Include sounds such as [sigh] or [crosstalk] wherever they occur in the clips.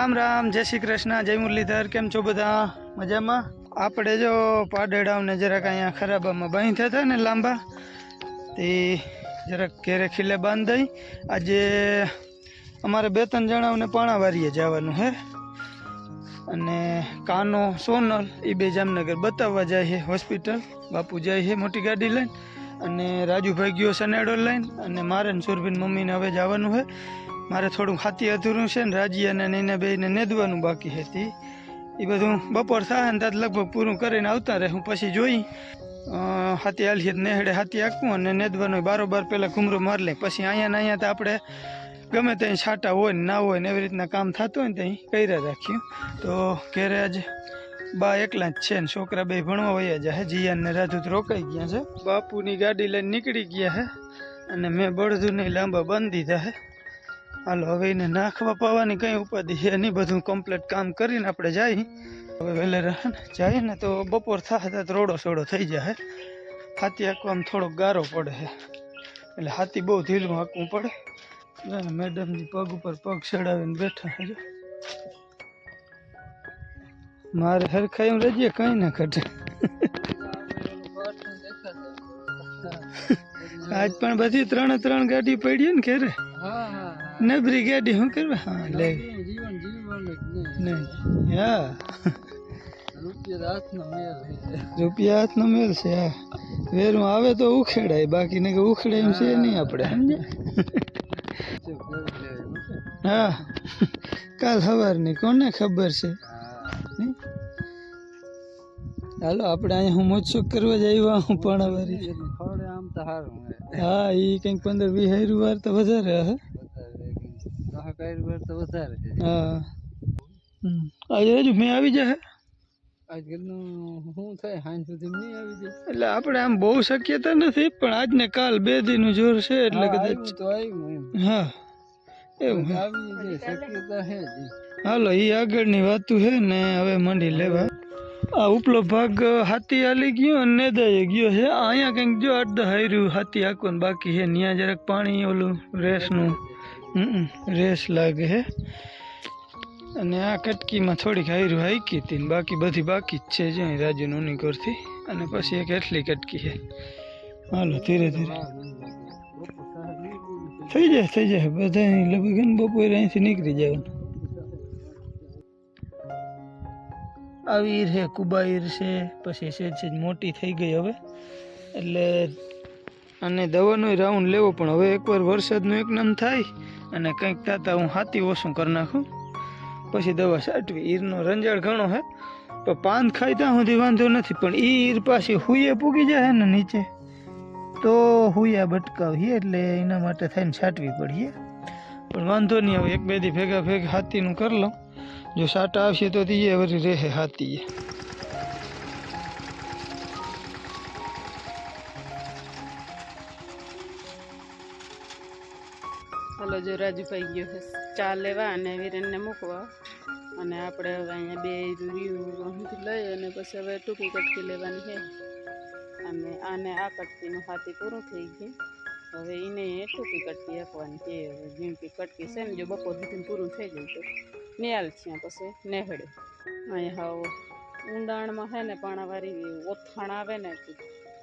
રામ રામ, જય શ્રી કૃષ્ણ, જય મુરલીધર, કેમ છો બધા? મજામાં? આપણે જો પાડેડાઓને જરાક અહીંયા ખરાબામાં બાંધ્યા હતા ને લાંબા, તે જરાક ઘેરે ખીલે બાંધાઈ. આજે અમારે બે ત્રણ જણાઓને પાણાવારીએ જવાનું હે. અને કાનો, સોનલ એ બે જામનગર બતાવવા જાય છે હોસ્પિટલ. બાપુ જાય છે મોટી ગાડી લઈને. અને રાજુભાઈ ગયો સનેડો લઈને. અને મારે સુરભીન મમ્મીને હવે જવાનું છે મારે થોડું ખાતી અધૂરું છે ને રાજી અને નૈના બેને નેદવાનું બાકી હતી. એ બધું બપોર થાય ને લગભગ પૂરું કરીને આવતા રહે. હું પછી જોઈ હાથી આલી નેહડે હાથી આખું અને નેદવાનું બારોબાર પહેલાં ઘૂમરો મારી લે. પછી અહીંયા ને અહીંયા તો આપણે ગમે ત્યાં છાંટા હોય ને ના હોય ને એવી રીતના કામ થતું હોય ને ત્યાં કર્યા રાખ્યું તો ઘેરે આજે બા એકલા જ છે ને છોકરા બે ભણવા વયા જાય જીયાન ને રાજૂત રોકાઈ ગયા છે. બાપુની ગાડી લઈને નીકળી ગયા છે અને મેં બળદું નહીં લાંબા બાંધી દીધા છે હાલો હવે એને નાખવા પાવાની કંઈ ઉપાધિ છે નહીં બધું કમ્પ્લીટ કામ કરીને આપણે જઈએ હવે વહેલે જઈએ ને તો બપોર થાય તો રોડો સોડો થઈ જાય. હાથી હાંકવામાં થોડોક ગારો પડે છે. એટલે હાથી બહુ ધીરું હાંકવું પડે. મેડમની પગ ઉપર પગ ચડાવીને બેઠા હજુ મારે હરખા એમ રજીએ કંઈ ના ઘટે. [laughs] આજ પણ બધી ત્રણે ત્રણ ગાડી પડી ને ઘેરે. નબરી ગાડી શું કરવા હા લે નહીં હા રૂપિયા હાથનો મેલ છે હા વેરું આવે તો ઉખેડાય બાકી ને કે ઉખેડાય એમ છે નહીં આપણે સમજ્યા હા કાલ સવારની કોને ખબર છે નહીં? હાલો આપણે અહીંયા હું મોજશોખ કરવા જ આવ્યા હું પાણાવારી હા એ કંઈક પંદર વીસ હારું વાર તો વધારે હે હા હમ. આજે હજુ મેં આવી જાય. એટલે આપણે આમ બહુ શક્યતા નથી પણ આજ ને કાલ બે દીનું જોર છે એટલે કદાચ હા એવું. હાલો એ આગળની વાતું છે ને હવે મંડી લેવા. આ ઉપલો ભાગ હાથી હાલી ગયો અને નેદાઈ ગયો છે અહીંયા કંઈક જો અડધ હાર્યું હાથી હાકવાનું બાકી છે ત્યાં જરાક પાણી ઓલું રેસનું. રેસ લાગે છે અને આ કટકીમાં થોડીક હાર્યું હાઈકી હતી ને બાકી બધી બાકી જ છે જો અહીં રાજુ નોનીકોરથી અને પછી એક એટલી કટકી છે હાલો ધીરે ધીરે થઈ જાય થઈ જાય બધા અહીં લગભગ એને બપોરે અહીંથી નીકળી જવાનું. આવી ઈર છે કુબા ઈર છે, પછી સેજ સેજ મોટી થઈ ગઈ હવે. એટલે અને દવાનો રાઉન્ડ લેવો પણ હવે એકવાર વરસાદનું એક નામ થાય અને કંઈક તાતા હું હાથી ઓછું કરી નાખું. પછી દવા છાંટવી, ઈરનો રંજાડ ઘણો હે પણ પાન ખાય ત્યાં સુધી વાંધો નથી, પણ ઈ ઈર પાછી હુઈએ પૂગી જાય ને નીચે. તો હુયા બટકાવીએ એટલે એના માટે થઈને છાંટવી પડીએ. પણ વાંધો નહીં, હવે એક બે દી ભેગા ભેગા હાથીનું કરી લઉં. જો સાટા આવશે તો తీయે વળી રહે હાથી જો રાજુભાઈ ગયો છે. ચા લેવા અને વિરેનને મૂકવા. અને આપણે હવે અહીંયા બે અહીંથી લઈ અને પછી હવે ટૂંકી કટકી લેવાની છે. અને આને આ કટકીનું હાથી પૂરું થઈ ગયું. હવે એને ટૂંકી કટકી આપવાની છે. હવે ઝીણકી કટકી છે ને, જો બપોર સુધી પૂરું થઈ જાય તો. નેલ છે પછી નેહડે. અહીંયા ઊંડાણમાં છે ને, પાણાવાળી ઓથાણ આવે ને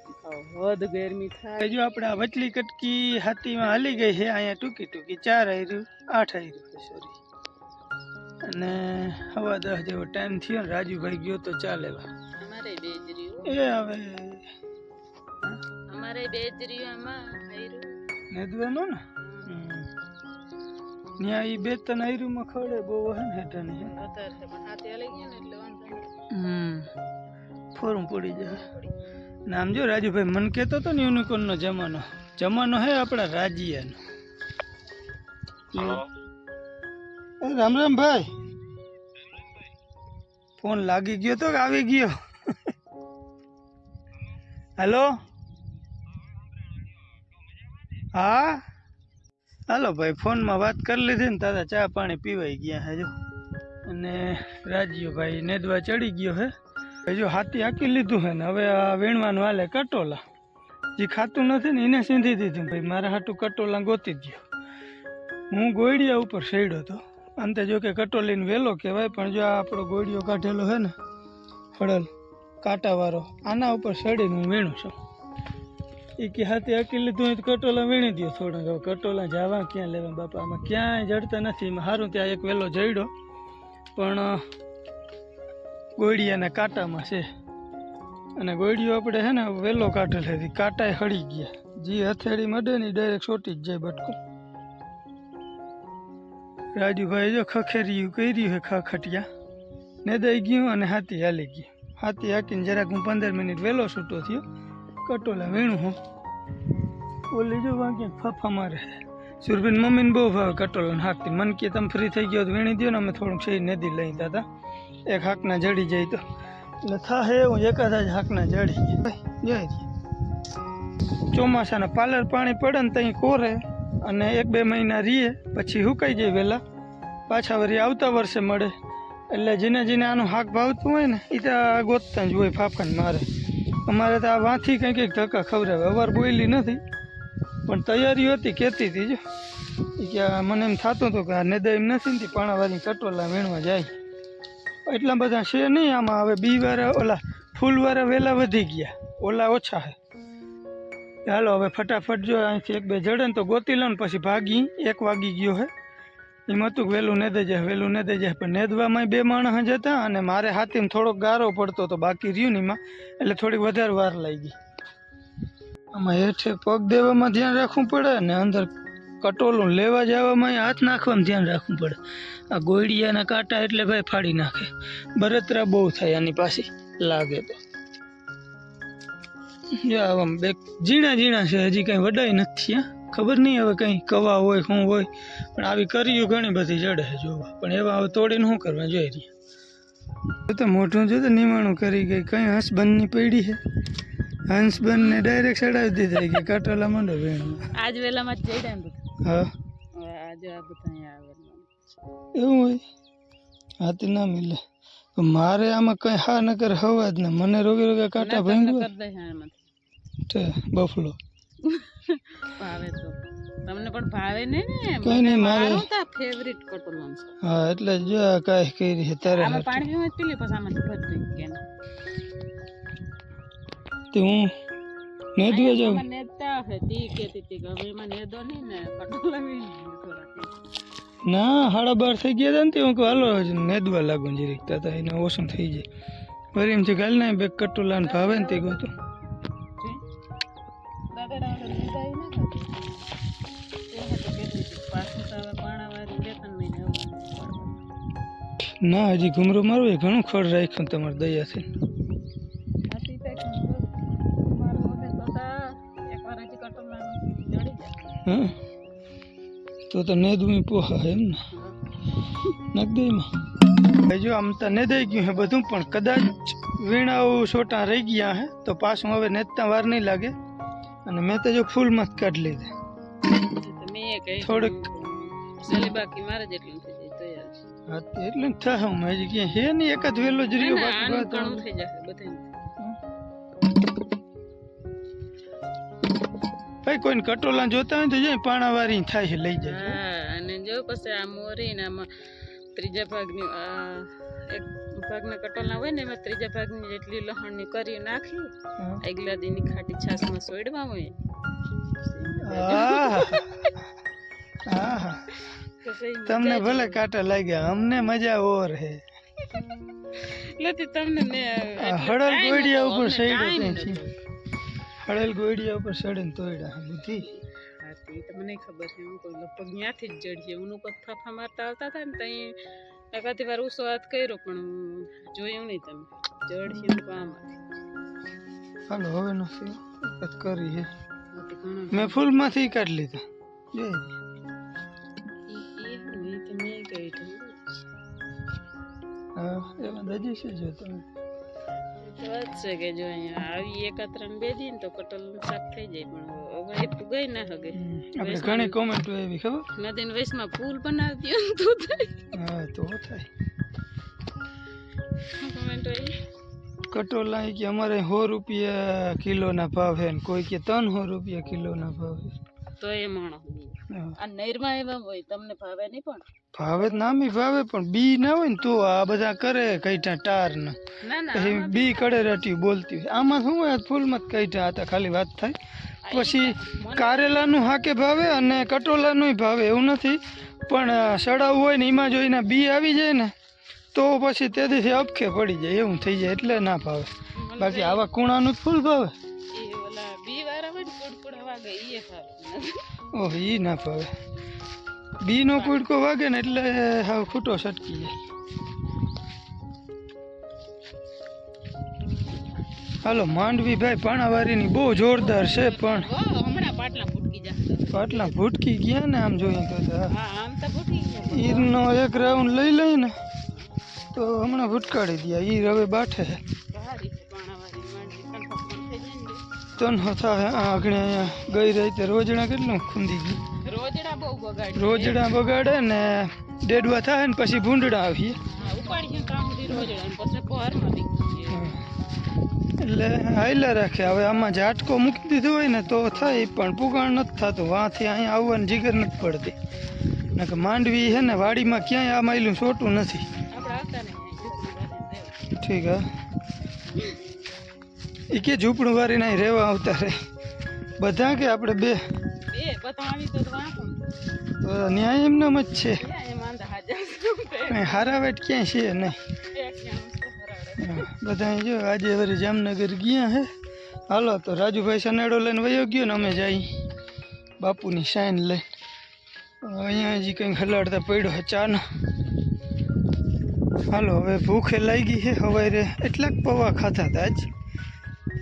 હાવ ગરમી થાય. જો આપણે આ વચલી કટકી હાથીમાં હાલી ગઈ છે અહીંયા ટૂંકી ટૂંકી ચાર આયરું આઠ આવ્યું સોરી અને હવા દસ જેવો ટાઈમ થયો ને રાજુભાઈ ગયો તો ચાલે અમારે એ હવે અમારે. નેદવાનો ને? ત્યાં એ બે ત્રણ આયરુમાં ખવડે બહુ હે ને હે. વધારે છે પણ હાથે હાલી ગયા ને એટલે વાંધો નહીં. હમ. ફોર્મ પડી જાય. નામ જો રાજુભાઈ મન કહેતો હતો ને યુનિકોર્નનો જમાનો. જમાનો હે આપણા રાજ્યનો. રામ રામ ભાઈ. ફોન લાગી ગયો તો કે આવી ગયો. હેલો. હા? હાલો ભાઈ ફોનમાં વાત કરી લીધી ને તારા ચા પાણી પીવાઈ ગયા હે જો. અને રાજ્યો ભાઈ નેદવા ચડી ગયો હે. હજુ હાથી હાકી લીધું હે ને, હવે આ વીણવાનું હાલે કટોલા. જે ખાતું નથી ને, એને સીંધી દીધું. ભાઈ, મારા હાટું કટોલા ગોતી જ ગયો હું ગોળિયા ઉપર સડ્યો હતો અંતે જો કે કટોલીને વેલો કહેવાય, પણ જો આ આપણો ગોળીઓ કાઢેલો છે ને હળલ કાંટાવાળો, આના ઉપર સડીને હું વીણું છું. એ કે હાથે અકી લીધું તો કટોલા વીણી દો હવે કટોલા જવા ક્યાં લેવા? બાપા, આમાં ક્યાંય જડતા નથી. એમાં સારું ત્યાં એક વેલો જડ્યો પણ ગોળિયાના કાંટામાં છે. અને ગોળીઓ આપણે છે ને વહેલો કાંટો હતી કાંટાએ હળી ગયા. જે હથેળી મડે ને ડાયરેક્ટ સોટી જ જાય બટકું. રાજુભાઈ જો ખખેરિયું કર્યું હે ખખટિયા. ને દઈ ગયું અને હાથી હાલી ગયું. હાથી હાકીને જરાક હું પંદર મિનિટ વહેલો છૂટો થયો. કટોલા વીણું હું. ઓલી જો વાંકી ફાફા મારે સુરભીન મમ્મીને બહુ ભાવે કટોલા હાકતી મન કે તમે ફ્રી થઈ ગયો તો વીણી દો ને અમે થોડુંક શેરી નદી લઈ હતા એક હાકના જડી જાય તો. એટલે થાહે હું એકાદા જ હાકના જડી જાય. ચોમાસાના પાલર પાણી પડે ને ત્યાં કોરે અને એક બે મહિના રીએ, પછી સુકાઈ જાય વહેલા પાછા વળી આવતા વર્ષે મળે. એટલે જેને જેને આનું હાક ભાવતું હોય ને એ તો ગોતતા જ હોય ફાફણ મારે. અમારે તો આ વાંથી કંઈક કંઈક ધક્કા ખવડાવે. અવાર બોયલી નથી. પણ તૈયારી હતી, કહેતી હતી જો. કે મને એમ થતું હતું કે આ નેદા એમ નથી ને પાણાવાળી કટોલા વીણવા જાય. એટલા બધા છે નહીં આમાં, હવે બી વાળા ઓલા ફૂલવાળા વહેલા વધી ગયા. ઓલા ઓછા છે. ચાલો હવે ફટાફટ જો અહીંથી એક બે જડે ને તો ગોતી લો ને પછી ભાગી. એક વાગી ગયો હે. એમ હતું વહેલું નેદે જાય વહેલું નેદે જાય. પણ નેદવામાં બે માણસ જ હતા અને મારે હાથીમાં થોડોક ગારો પડતો હતો બાકી રહ્યું ને એમાં. એટલે થોડીક વધારે વાર લાગી. આમાં હેઠે પગ દેવામાં ધ્યાન રાખવું પડે ને અંદર કટોલું લેવા જવામાં હાથ નાખવામાં ધ્યાન રાખવું પડે. આ ગોળિયાના કાંટા એટલે ભાઈ ફાડી નાખે. બરતરા બહુ થાય આની પાસે લાગે તો. આમ બે ઝીણા ઝીણા છે, હજી કંઈ વડાઈ નથી, હા. ખબર નહીં હવે કંઈ કવા હોય, શું હોય. પણ આવી કર્યું ઘણી બધી જડે જોવા. પણ એવા હવે તોડીને શું કરવા? જોઈ રહ્યા. તો મોઢું જો તો નિમાણું કરી ગઈ. કંઈ હસબન્ડની પડી છે. હંસબંધને ડાયરેક્ટ ચડાવી દીધા કે કટોલા મંડો બેન આજ વેલામાં જ જઈ ને હા. આજે આ બધા અહીંયા આવેલા એવું હોય? હાથી ના મિલે. મારે આમાં કઈ હા ન કરે હવા જ ને. મને રોગે રોગે કાંટા ભાંગ્યું બફલો. ભાવે તો. તમને પણ ભાવે ને ને? કઈ નહીં મારે ફેવરિટ કટોલન હા એટલે જો આ કાંઈ કરી છે તારે પાણી પીલી પછી આમાંથી ભરી ગયા તે હું નેદવા નેતા હતી કે હવે નેદો નહીં ને સાડા બાર થઈ ગયા હતા ને તે હું હાલો નેદવા લાગુ જરીક હતા એને ઓછું થઈ જાય. વરી એમ છે ગાલ ના બે કટોલા લાન ભાવે ને તે કહું તો. દાદા નેદા ઈ ના હતી હજી ઘુમરો મારવું એ ઘણું ખડ રાખ્યું તમારી દયાથી. હા તો તને નેદવું પોહા એમ ને. નાખ દે એમાં. ભાઈ જો આમ તો દઈ ગયું હે બધું પણ કદાચ વીણાઓ છોટા રહી ગયા હે તો પાછું હવે નેતતા વાર નહીં લાગે. અને મેં તો જો ફૂલ મત કાઢી લીધા. થોડુંક બાકી મારે જેટલું થઈ જાય તૈયાર હા એટલે થાય હું હજી ક્યાં હે નહીં એકાદ વેલો જ રહ્યો ના, ના, બાકી ઘણું થઈ જશે ભાઈ કોઈને કટોલા જોતા હોય તો જાય પાણાવારી થાય છે લઈ જાય. હા અને જો પછી આ મોરી ને આમાં ત્રીજા ભાગની આ એક ભાગના કટોલા હોય ને એમાં ત્રીજા ભાગની જેટલી લહણની કરી નાખી. આગલા દીની ખાટી છાશમાં સોડવા હોય. તમને ભલે કાંટા લાગ્યા અમને મજા ઓર હે. તમને એટલે કાંઈ ગોળિયા નહોતું, ઉપર અમને સડ્યો હળેલ ગોળિયા ઉપર ચડીને તોડ્યા હે બુદ્ધિ. હા, તે તો મને ખબર છે હું લગભગ ત્યાંથી જ જડીએ હું ઉપર ફાફા મારતા આવતા હતા ને ત્યાં એકાથી વાર ઉસો હાથ કર્યો પણ જોયું નહીં તમે. જડશે હું આમાંથી હાલો હવે નથી એક કરી હે મેં ફૂલમાંથી કાઢી લીધા. જો એમાં દજી છે જો તમે? છે કે જો અહીંયા આવી એકાત્ર ને બે દી ને તો કટલ શાક થઈ જાય પણ હવે એ ના હગે આપણે ઘણી કોમેન્ટો એવી ખબર? નદીન વૈશમાં પુલ બનાવી દો તો થાય. હા તો થાય. કોમેન્ટ હોય કટોલા કે અમારે સો રૂપિયા કિલોના ભાવ હે ને કોઈ કે ત્રણસો રૂપિયા કિલોના ભાવ હે તો એ માણસ. આ નહેરમાં એવા હોય તમને ભાવે નહીં પણ? ભાવે નામી ભાવે પણ બી ના હોય ને તો આ બધા કરે કઈટા ટાર ને. પછી બી કડે રટી બોલતી હોય. આમાં શું હોય ફૂલમાં જ કઈટા હતા ખાલી વાત થાય. પછી કારેલાનું હાકે ભાવે અને કટોલાનું ભાવે એવું નથી. પણ સડાવું હોય ને એમાં જોઈને બી આવી જાય ને તો પછી તેથી અપખે પડી જાય એવું થઈ જાય એટલે ના ભાવે. બાકી આવા કુણાનું જ ફૂલ ભાવે. વાગે ઈ ભાવે ઓહ ઈ ના ભાવે. બીનો કુડકો વાગે ને એટલે હાવ ખૂટો સટકી જાય. હાલો માંડવી ભાઈ પાણાવારીની બહુ જોરદાર છે પણ હમણાં પાટલા ફૂટકી પાટલા ગયા ને આમ જોઈએ તો આમ તો ગયા. ઈરનો એક રાઉન્ડ લઈ લઈ ને તો હમણાં ભૂટકાડી દયા ઈર હવે બાઠે જાય હતા આગળ અહીંયા ગઈ રહી તે રોજડા કેટલું ખૂંદી ગયું રોજડા બહુ બગાડે રોજડા બગાડે ને ડેડવા થાય ને પછી ભૂંડડા બી એટલે હાઈલા રાખે હવે આમાં ઝાટકો મૂકી દીધો હોય ને તો થાય પણ પુગાણ નથી થતું. વાંથી અહીંયા આવવાની જીગર નથી પડતી. કે માંડવી છે ને વાડીમાં ક્યાંય આ માયલું સોટું નથી. ઠીક હા. એ કે ઝૂંપડું વારી નહીં રહેવા આવતા રે બધા કે આપણે બે. બે? બધા આવી તો વાંકો તો ન્યાય એમનામ જ છે. એ માંદા હાજર કંઈ હારાવેટ ક્યાંય છે નહીં. એક ત્યાં મસ્ત ફરાડે હા, બધા જો આજે વળી જામનગર ગયા હે. હાલો તો રાજુભાઈ સનેડો લઈને વયો ગયો ને અમે જઈ બાપુની સાઈન લઈ. અહીંયા હજી કંઈક હલાડતા પડ્યો છે ચાનો હાલો હવે ભૂખે લાગી છે હવારે એટલાક પૌવા ખાતા હતા આજ.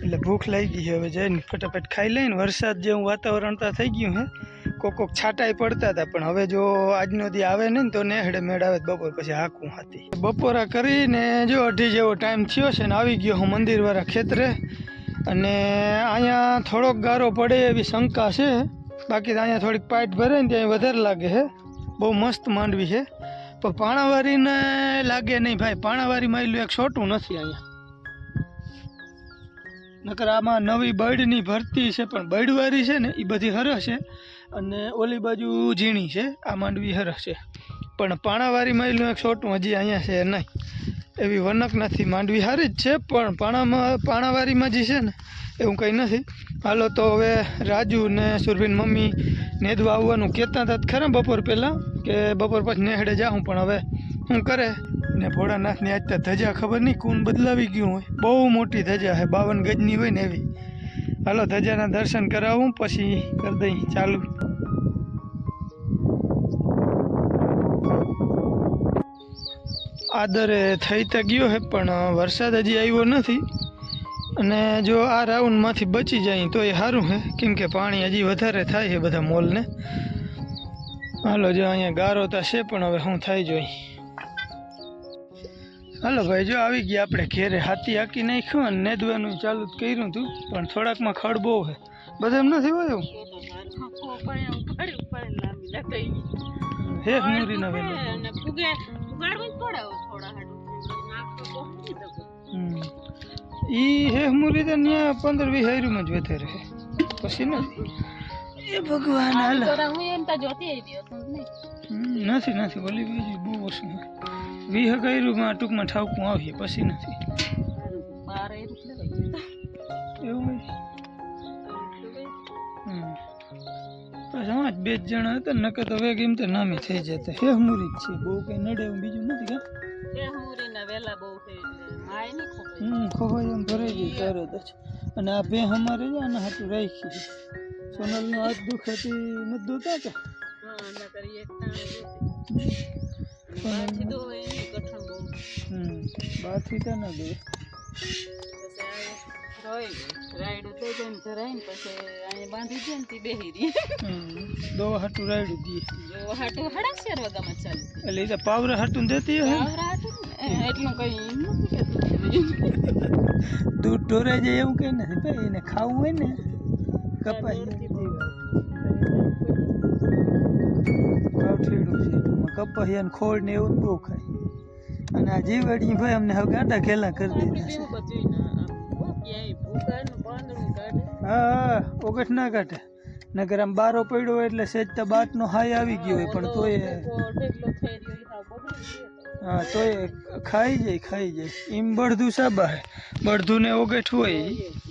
એટલે ભૂખ લાગી છે હવે જઈને ફટાફટ ખાઈ લઈને વરસાદ જેવું વાતાવરણ તો થઈ ગયું હે. કોક કોક છાંટાઈ પડતા હતા, પણ હવે જો આજનો દી આવે ને તો નેહડે મેળ આવે તો બપોર પછી હાકું હતી બપોરા કરીને જો અઢી જેવો ટાઈમ થયો છે ને આવી ગયો હું મંદિરવાળા ખેતરે. અને અહીંયા થોડોક ગારો પડે એવી શંકા છે. બાકી તો અહીંયા થોડીક પાઇટ ભરે ને ત્યાં વધારે લાગે છે બહુ મસ્ત માંડવી છે. પણ પાણાવારીને લાગે નહીં ભાઈ, પાણાવારી માયલું એક છોટું નથી અહીંયા. નકર આમાં નવી બર્ડની ભરતી છે, પણ બળવારી છે ને, એ બધી હરસ છે અને ઓલી બાજુ ઝીણી છે, આ માંડવી હરસ છે પણ પાણાવારી માઇલનું એક છોટું હજી અહીંયા છે નહીં. એવી વનક નથી માંડવી હારી જ છે, પણ પાણામાં, પાણાવારીમાં જે છે ને, એવું કંઈ નથી. હાલો તો હવે રાજુ ને સુરભીન મમ્મી નેદવા આવવાનું કહેતા હતા. ખરા બપોર પહેલાં કે બપોર પછી નેહડે જાઉં પણ હવે શું કરે? ને ભોળાનાથની આજ તો ધજા ખબર નહીં કોણ બદલાવી ગયું હોય. બહુ મોટી ધજા છે બાવન ગજની હોય ને એવી. હાલો, ધજાના દર્શન કરાવું, પછી કરી દઈ, ચાલુ. આદરે થઈ તો ગયો હે, પણ વરસાદ હજી આવ્યો નથી. અને જો આ રાઉન્ડમાંથી બચી જાય તો એ સારું છે કેમ કે પાણી હજી વધારે થાય છે બધા મોલને. હાલો, જો અહીંયા ગારો તો છે, પણ હવે હું થઈ જોઈ. હાલો ભાઈ, જો આવી ગયા આપણે ઘેરે. હાથી હાકી નાખ્યું અને નેદવાનું ચાલુ કર્યું હતું પણ થોડાકમાં ખડ બહુ છે બધા એમ નથી હોય હે હે મુરીના વેલો. ઈ હે મુરી તો ત્યાં પંદર વીસ હાયરુંમાં જ વધારે પછી નથી એ ભગવાન હાલ. હું એમ તો જોતી આવી હતો નથી નથી ઓલી બીજી બહુ ઓછું વિહ કર્યું માં ટૂંકમાં ઠાવકું આવીએ પછી નથી. એવું. બસ આમાં બે જ જણા હતા નકર તો વેગ એમ તો નામી થઈ જતા. હે મુરી જ છે બહુ કંઈ નડે એવું બીજું નથી કા ખવાય એમ ભરાઈ ગઈ તરત જ. અને આ બે અમારે છે આના હાથું રાખી સોનલનો હાથ દુખાતી નથી દોતા કે બાથી તો ના દે. રાયડું તો પછી અહીંયા બાંધી દે ને તે બેહી રહી. દવા હાટું રાયડું દઈએ જો હાટું હડા શેર વાગામાં ચાલુ. એટલે એ તો પાવરા હાટું દેતી હે? હાટું એટલું કઈ નથી કેતું દૂધ ઢોરાઈ જાય એવું કઈ ને ભાઈ એને ખાવું હોય ને. કપાઈ કાવઠેડું છે. ટૂંકમાં કપાઈ ખોળ ને એવું બહુ ખાય. અને આ જીવડી ભાઈ અમને હવે ગાંડા ખેલા કરી દીધા છે. હા ઓગટ ના કાઢે. નગર આમ બારો પડ્યો હોય એટલે સેજ તો બાટનો હાય આવી ગયો હોય પણ તોય ઢેકલો તો હા તોય ખાઈ જાય ખાઈ જાય. એમ બળધું સાબા હે બળધું ને ઓગેઠું હોય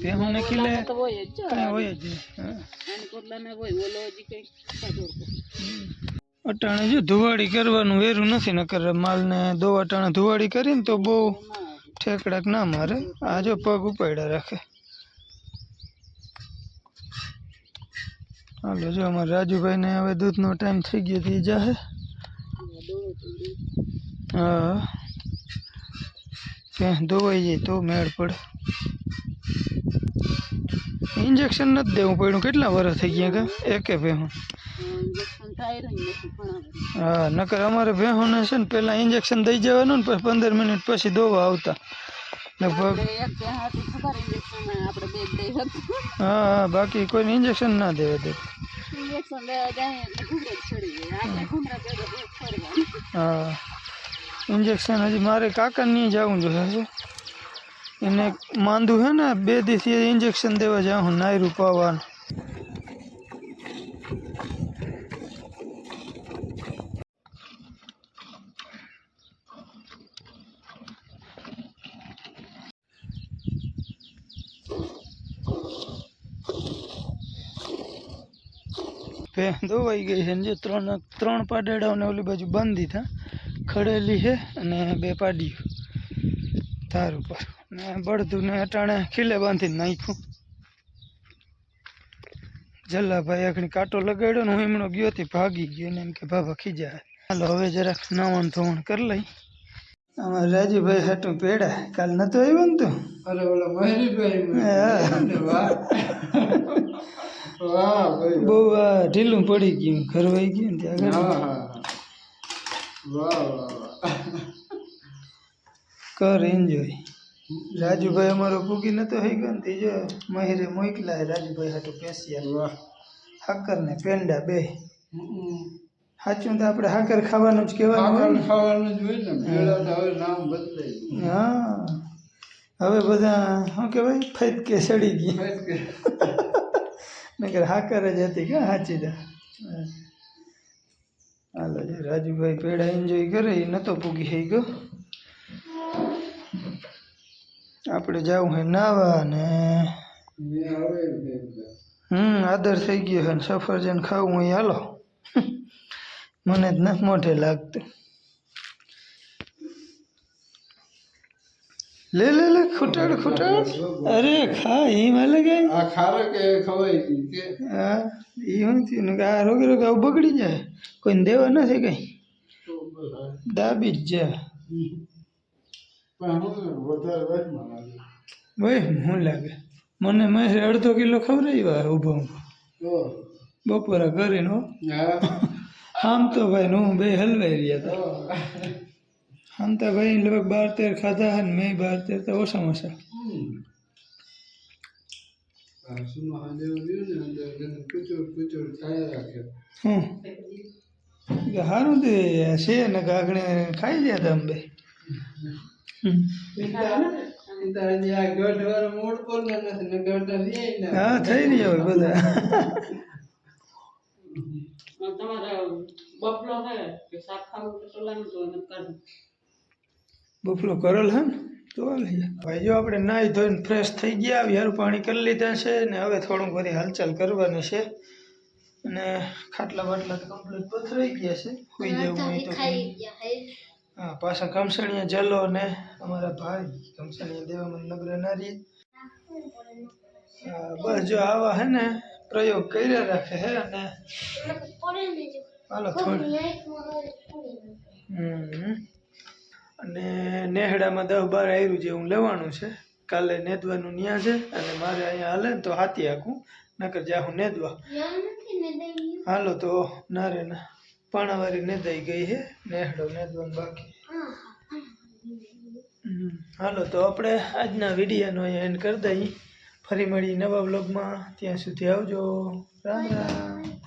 ભેહું ને હોય કાંઈ હોય જ. હા. અટાણે જો ધુવાડી કરવાનું વેરું નથી નકર માલને દો અટાણે ધુવાડી કરીને તો બહુ ઠેકડાક ના મારે. આ જો પગ ઉપાડ્યા રાખે. હાલો જો અમારે રાજુભાઈને હવે દૂધનો ટાઈમ થઈ ગયો તો જાહે. ક્યાં ધોવાઈ જાય તો મેળ પડે. ઇન્જેક્શન નથી દેવું પડ્યું. કેટલા વર્ષ થઈ ગયા કે? એકે ભેહું. હા નકર અમારે ભેહોને છે ને પહેલાં ઇન્જેક્શન દઈ જવાનું ને પછી પંદર મિનિટ પછી દોવા આવતા. લગભગ હા હા બાકી કોઈને ઇન્જેક્શન ના દેવા દે. હા. ઇન્જેક્શન હજી મારે કાકા નહીં જવું જોઈએ છે એને માંદું હે ને, બે દિવસથી ઇન્જેક્શન દેવા જાઉં, નાયરું પાવાનું. ભે ધોવાઈ ગઈ છે ને જે ત્રણ ત્રણ પાડેડાઓને ઓલી બાજુ બાંધી થા ખડેલી છે અને બે પાડ્યું તાર ઉપર. ને બળદું ને અટાણે ખીલે બાંધીને નાખ્યું. જલ્લાભાઈ આખણી કાંટો લગાડ્યો ને હું એમનો ગયો હતી ભાગી ગયો ને એમ કે બાબા ખીજા હાલો હવે જરાક નવણ ધોવણ કરી લઈ. અમારે રાજુભાઈ હાટું પેડા કાલ નતો આવ્યો ને તું? અરે ઓલા મહેરીભાઈ. વાહ. [laughs] વાહ બહુ આ ઢીલું પડી ગયું ઘરવાઈ ગયું ત્યાં આગળ. વાહ કર એન્જોય રાજુભાઈ અમારો ભૂગી નતો થઈ ગયો તે જો મહેરે મોકલા રાજુભાઈ હાટુ પેસ્યા વાહ. હાકર ને પેંડા બે. સાચું તો આપણે હાકર ખાવાનું જ કહેવાનું હોય ખાવાનું ખાવાનું જ હોય ને પેલા તો હવે નામ બદલાય હા. હવે બધા શું કહેવાય ફૈત કે સડી ગઈ નકર હાકર જ હતી કે સાચી તા હાલો જો રાજુભાઈ પેડા એન્જોય કરે એ નતો પૂગી થઈ ગયો આપણે જવું હે નાવા ને મેં હવે ભેગા. હમ આદર થઈ ગયો છે ને સફરજન ખાવું હોય હાલો મને જ નથી મોઢે લાગતું લે લે લે ખૂટાડ ખૂટાડ અરે ખા એમ અલગ આ ખારા કે ખવાઈ ગઈ કે હા એ શું થયું ને કે આ રોગે રોગે આવું બગડી જાય કોઈને દેવા નથી કઈ. દાબી જ જાય ભાઈ હું લાગે? મને મેં અડધો કિલો ખવડાવી વાર ઊભો બપોરા કરીને આમ તો ભાઈ હું બે હલવાઈ રહ્યા હતા. આમ તો ભાઈ લગભગ બાર તેર ખાધા હે મેં બાર તેર તો ઓછા ઓછા. હમ. કે સારું તે છે ને કાકણે ખાઈ ગયા હતા હા થઈ રહ્યા હોય બધા. બફલો કરેલ હે ને? તો. ભાઈ જો આપણે નાહી ધોઈને ફ્રેશ થઈ ગયા યાર પાણી કરી લીધા છે ને હવે થોડુંક બધી હાલચાલ કરવાની છે. અને ખાટલા બાટલા તો કમ્પ્લીટ પથરાઈ ગયા છે. સુઈ જવું હોય તો હા પાછા કમસણીયા જલો ને અમારા ભાઈ કમસણીયા દેવામાં નગર નારી બસ જો આવા હે ને પ્રયોગ કર્યા રાખે હે અને હાલો થોડી. હમ. અને નેહડામાં દસ બાર આવ્યું જે હું લેવાનું છે. કાલે નેદવાનું ન્યા છે અને મારે અહીંયા હાલે ને તો હાથી હાકું. નકર જાહું નેદવા હાલો તો ના રે ના પાણાવાળી નેદાઈ ગઈ હે નેહડો નેદવાનું બાકી. હાલો તો આપણે આજના વિડીયોનો એન્ડ કરી દઈએ. ફરી મળી નવા બ્લોગમાં ત્યાં સુધી આવજો. રામ રામ.